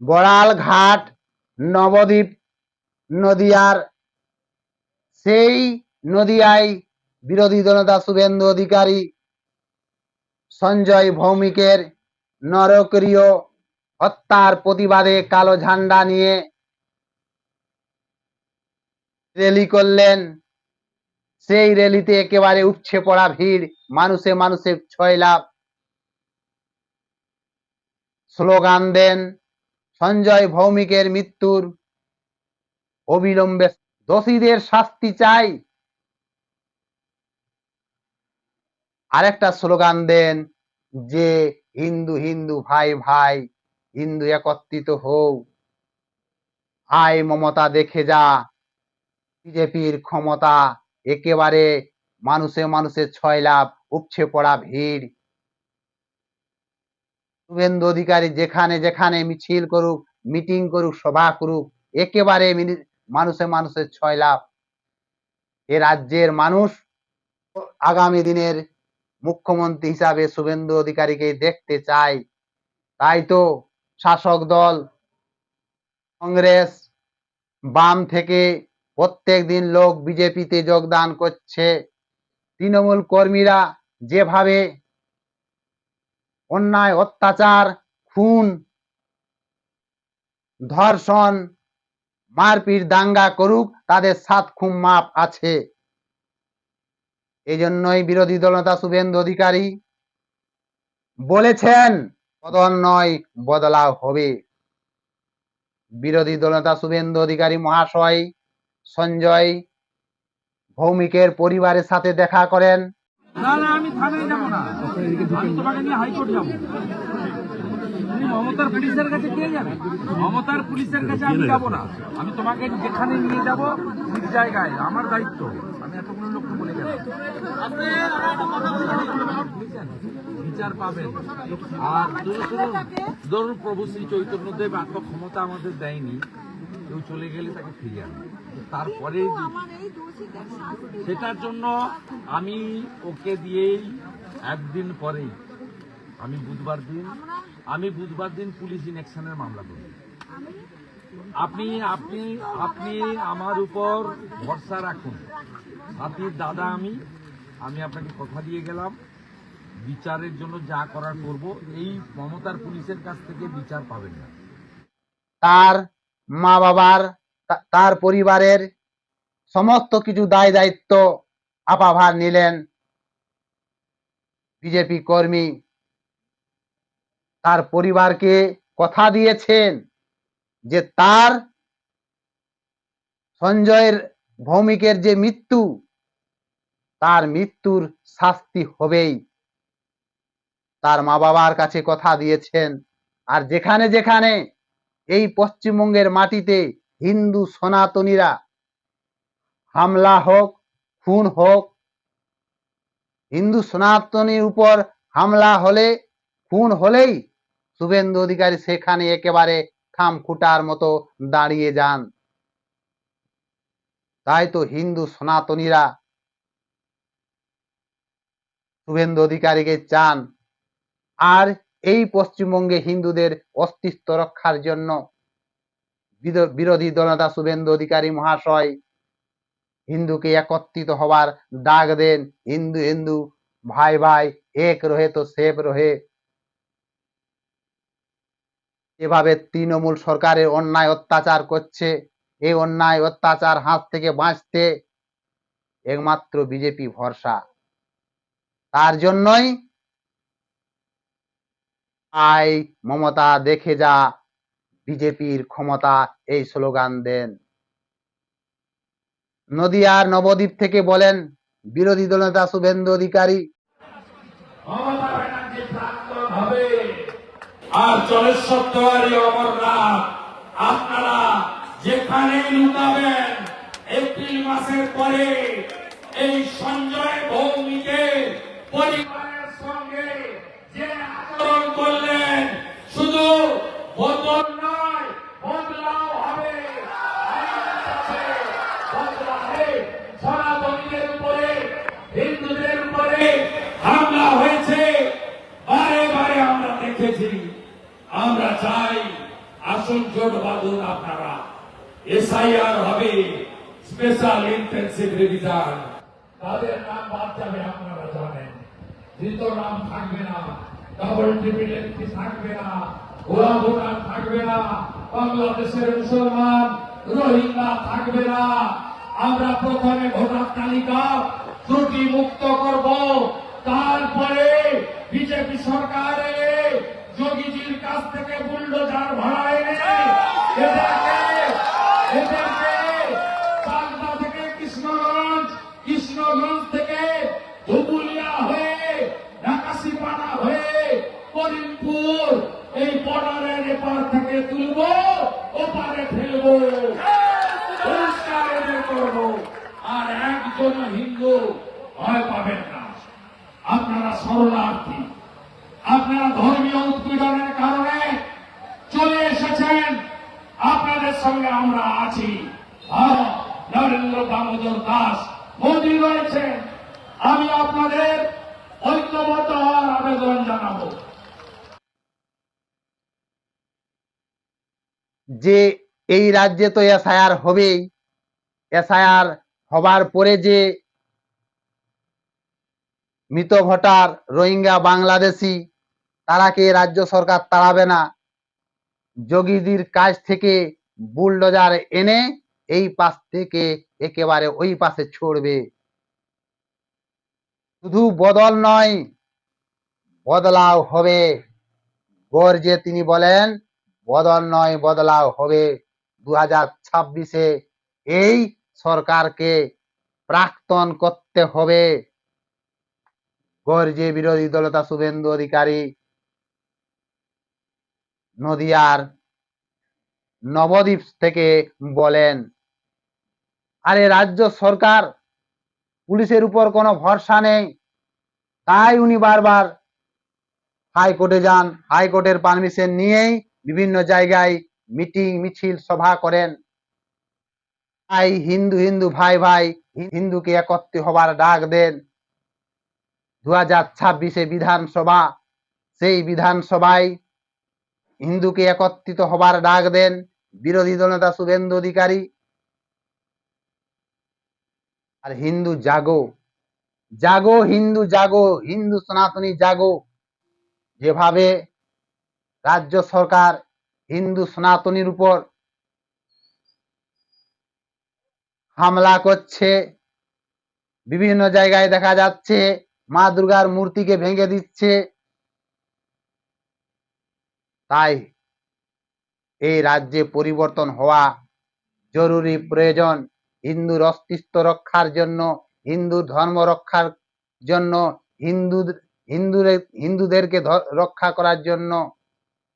বড়াল ঘাট নবদ্বীপ নদিয়ার সেই নদিয়ায় বিরোধী দলনেতা শুভেন্দু অধিকারী সঞ্জয় ভৌমিকের নরকীয় হত্যার প্রতিবাদে কালো ঝান্ডা নিয়ে র্যালি করলেন। সেই র্যালিতে একেবারে উপছে পড়া ভিড়, মানুষে মানুষে ছয় লাভ স্লোগান দেন, সঞ্জয় ভৌমিকের মৃত্যুর অবিলম্বে দোষীদের শাস্তি চাই। আরেকটা স্লোগান দেন যে, হিন্দু হিন্দু, ভাই ভাই, হিন্দু একত্রিত হও। আয় মমতা, দেখে যা। বিজেপির ক্ষমতা একেবারে মানুষে মানুষের ছয় লাভ, উপছে পড়া ভিড়। শুভেন্দু অধিকারী যেখানে যেখানে মিছিল করুক, মিটিং করুক, সভা করুক, একেবারে মিনি- মানুষে মানুষের ছয় লাভ। এ রাজ্যের মানুষ আগামী দিনের মুখ্যমন্ত্রী হিসাবে শুভেন্দু অধিকারীকে দেখতে চায় তাই তো শাসক দল, কংগ্রেস, বাম থেকে প্রত্যেক দিন লোক বিজেপিতে যোগদান করছে। তৃণমূল কর্মীরা যেভাবে অন্যায়, অত্যাচার, খুন, ধর্ষণ, মারপিট, দাঙ্গা করুক, তাদের সাত খুন মাপ আছে। এই জন্যই বিরোধী দলনেতা শুভেন্দু অধিকারী বলেছেন বদল নয় বদলাও হবে। বিরোধী দলনেতা শুভেন্দু অধিকারী মহাশয় সঞ্জয় ভৌমিকের পরিবারের সাথে দেখা করেন। আমি তোমাকে যেখানে নিয়ে যাব, ঠিক জায়গায়। আমার দায়িত্ব। আমি এতগুলো বুঝেছেন? বিচার পাবেন। আর ধরুন প্রভু শ্রী চৈতন্যদেব এত ক্ষমতা আমাদের দেয়নি কেউ চলে গেলে তাকে ফিরিয়ে আনবে। তারপরে সেটার জন্য আমি ওকে দিয়েই একদিন পরেই আমি বুধবার দিন আমি বুধবার দিন পুলিশ ইনেকশনের মামলা করব। আমি আপনি আপনি আপনি আমার উপর ভরসা রাখুন। আপনি দাদা আমি আমি আপনাকে কথা দিয়ে গেলাম, বিচারের জন্য যা করার করব, এই মমতার পুলিশের কাছ থেকে বিচার পাবেন না। তার মা বাবার তার পরিবারের সমস্ত কিছু দায় দায়িত্ব আপাভার নিলেন বিজেপি কর্মী। তার পরিবারকে কথা দিয়েছেন যে তার সঞ্জয়ের ভৌমিকের যে মৃত্যু তার মৃত্যুর শাস্তি হবেই। তার মা বাবার কাছে কথা দিয়েছেন, আর যেখানে যেখানে এই পশ্চিমবঙ্গের মাটিতে হিন্দু সনাতনীরা হামলা হোক, খুন হোক, হিন্দু সনাতনীর উপর হামলা হলে, খুন হলেই শুভেন্দু অধিকারী সেখানে একেবারে খাম খুঁটার মতো দাঁড়িয়ে যান। তাই তো হিন্দু সনাতনীরা শুভেন্দু অধিকারীকে চান। আর এই পশ্চিমবঙ্গে হিন্দুদের অস্তিত্ব রক্ষার জন্য বিরোধী দলনেতা শুভেন্দু অধিকারী মহাশয় হিন্দুকে একত্রিত হবার ডাক দেন। হিন্দু হিন্দু, ভাই ভাই, এক রহে তো সেব রহে। এভাবে তৃণমূল সরকারের অন্যায় অত্যাচার করছে। এই অন্যায় অত্যাচার হাত থেকে বাঁচতে একমাত্র বিজেপি ভরসা। তার জন্যই আই মমতা দেখে যা বিজেপির ক্ষমতা, এই স্লোগান দেন। নদিয়ার নবদ্বীপ থেকে বলেন, বিরোধী দলনেতা শুভেন্দু অধিকারী। আর জলেশ্বর তেওয়ারি অমরনাথ আপনারা যেখানে লুকাবেন, এপ্রিল মাসের পরে এই সঞ্জয় ভৌমিকে পরিবারের সঙ্গে যে আচরণ করলেন, শুধু বদল নয়, বদলাও হবে। সনাতনীদের উপরে, হিন্দুদের উপরে হামলা হয়েছে। বারে বারে আমরা দেখেছি, আমরা চাই আসন জোট বাঁধুন আপনারা। এসআইআর হবে, স্পেশাল ইন্টেন্সিভ রিভিশন। তাদের নাম বাদ যাবে, আপনারা জানেন। দ্বিতীয় থাকবে না ডবল এন্ট্রি থাকবে না ওরা ভোটার থাকবে না, বাংলাদেশের মুসলমান রোহিঙ্গা থাকবে না। আমরা প্রথমে ভোটার তালিকা ত্রুটি মুক্ত করব, তারপরে তুলব ওপারে ফেলব। করব। আর একজন হিন্দু ভয় পাবেন না। আপনারা শরণার্থী। আপনারা ধর্মীয় উৎপীড়নের কারণে চলে এসেছেন। আপনাদের সঙ্গে আমরা আছি। নরেন্দ্র দামোদর দাস মোদী রয়েছেন। আমি আপনাদের ঐক্যবদ্ধ হওয়ার আবেদন জানাব। যে এই রাজ্যে তো এসআইআর হবেই, এসআইআর হবার পরে যে মৃত ভোটার রোহিঙ্গা বাংলাদেশি তারাকে রাজ্য সরকার তাড়াবে না? যোগীজির কাছ থেকে বুলডোজার এনে এই পাশ থেকে একেবারে ওই পাশে ছড়বে। শুধু বদল নয়, বদলাও হবে। গর্জে তিনি বলেন বদল নয়, বদলাও হবে। দু হাজার ছাব্বিশে এই সরকারকে প্রাক্তন করতে হবে। গর্জে বিরোধী দলতা শুভেন্দু অধিকারী নদিয়ার নবদ্বীপ থেকে বলেন, আরে রাজ্য সরকার পুলিশের উপর কোনো ভরসা নেই। তাই উনি বারবার হাইকোর্টে যান। হাইকোর্টের পারমিশন নিয়েই বিভিন্ন জায়গায় মিটিং, মিছিল, সভা করেন। তাই হিন্দু হিন্দু ভাই ভাই, হিন্দুকে একত্রে হবার ডাক দেন। দু হাজার ছাব্বিশে বিধানসভা, সেই বিধানসভায় হিন্দুকে একত্রিত হবার ডাক দেন বিরোধী দলনেতা শুভেন্দু অধিকারী। আর হিন্দু জাগো জাগো, হিন্দু জাগো, হিন্দু সনাতনী জাগো। যেভাবে রাজ্য সরকার হিন্দু সনাতনীর উপর হামলা করছে। বিভিন্ন জায়গায় দেখা যাচ্ছে, মা দুর্গার মূর্তিকে ভেঙে দিচ্ছে। তাই এই রাজ্যে পরিবর্তন হওয়া জরুরি প্রয়োজন। হিন্দুর অস্তিত্ব রক্ষার জন্য, হিন্দু ধর্ম রক্ষার জন্য হিন্দু হিন্দুদের হিন্দুদেরকে রক্ষা করার জন্য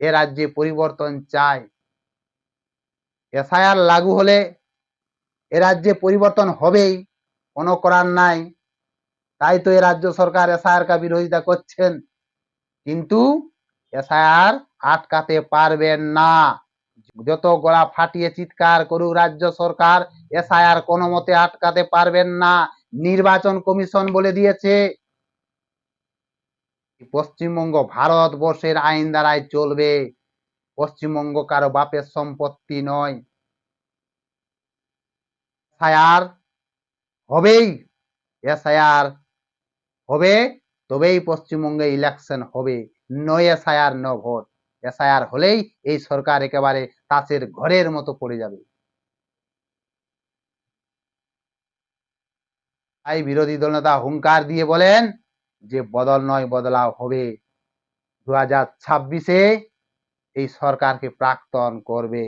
এ রাজ্যে পরিবর্তন চাই। এসআইআর লাগু হলে এ রাজ্যে পরিবর্তন হবেই, কোনো করার নাই। তাই তো এ রাজ্য সরকার এসআইআর কা বিরোধিতা করছেন। কিন্তু এসআইআর আটকাতে পারবেন না। যত গলা ফাটিয়ে চিৎকার করুক রাজ্য সরকার এসআইআর কোনো মতে আটকাতে পারবেন না। নির্বাচন কমিশন বলে দিয়েছে পশ্চিমবঙ্গ ভারতবর্ষের আইন দ্বারাই চলবে। পশ্চিমবঙ্গ কারও বাপের সম্পত্তি নয়। এসআইআর হবেই। এসআইআর হবে, তবেই পশ্চিমবঙ্গে ইলেকশন হবে। নয় এসআইআর, ন ভোট। এসআইআর হলেই এই সরকার একেবারে তাসের ঘরের মতো পড়ে যাবে। তাই বিরোধী দলনেতা হুঙ্কার দিয়ে বলেন যে বদল নয় বদলাও হবে। দু হাজার ছাব্বিশে এই সরকারকে প্রাক্তন করবে।